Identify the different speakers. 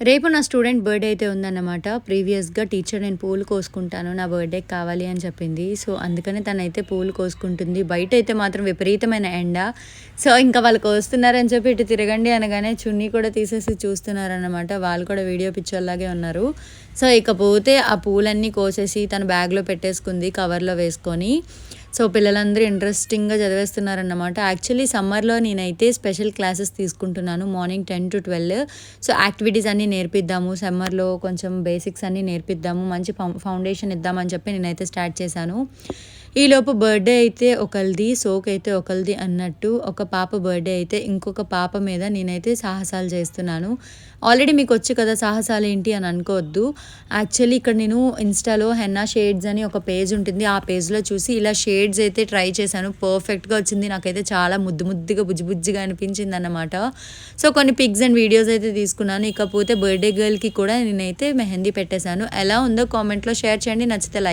Speaker 1: రేపు నా student birthday అయితే ఉందన్నమాట. ప్రీవియస్గా టీచర్ నేను పూలు కోసుకుంటాను నా బర్త్డేకి కావాలి అని చెప్పింది. సో అందుకనే తనైతే పూలు కోసుకుంటుంది. బయట అయితే మాత్రం విపరీతమైన ఎండ. సో ఇంకా వాళ్ళు కోస్తున్నారని చెప్పి ఇటు తిరగండి అనగానే చున్నీ కూడా తీసేసి చూస్తున్నారన్నమాట. వాళ్ళు కూడా వీడియో పిక్చర్లాగే ఉన్నారు. సో ఇకపోతే ఆ పూలన్నీ కోసేసి తన బ్యాగ్లో పెట్టేసుకుంది కవర్లో వేసుకొని. సో పిల్లలందరూ ఇంట్రెస్టింగ్గా చదివేస్తున్నారన్నమాట. యాక్చువల్లీ సమ్మర్లో నేనైతే స్పెషల్ క్లాసెస్ తీసుకుంటున్నాను morning ten to twelve so activities అన్నీ నేర్పిద్దాము సమ్మర్లో కొంచెం బేసిక్స్ అన్నీ నేర్పిద్దాము మంచి ఫౌండేషన్ ఇద్దామని చెప్పి నేనైతే స్టార్ట్ చేశాను. ఈలోపు బర్త్డే అయితే ఒకరిది సోక్ అయితే ఒకరిది అన్నట్టు ఒక పాప బర్త్డే అయితే ఇంకొక పాప మీద నేనైతే సాహసాలు చేస్తున్నాను. ఆల్రెడీ మీకు వచ్చు కదా సాహసాలు ఏంటి అని అనుకోవద్దు. యాక్చువల్లీ ఇక్కడ నేను ఇన్స్టాలో హెన్నా షేడ్స్ అని ఒక పేజ్ ఉంటుంది. ఆ పేజ్లో చూసి ఇలా షేడ్స్ అయితే ట్రై చేశాను. పర్ఫెక్ట్గా వచ్చింది. నాకైతే చాలా ముద్దు ముద్దుగా బుజ్జిబుజ్జిగా అనిపించింది అన్నమాట. సో కొన్ని పిక్స్ అండ్ వీడియోస్ అయితే తీసుకున్నాను. ఇకపోతే బర్త్డే గర్ల్కి కూడా నేనైతే మెహందీ పెట్టేశాను. ఎలా ఉందో కామెంట్లో షేర్ చేయండి. నచ్చితే లైక్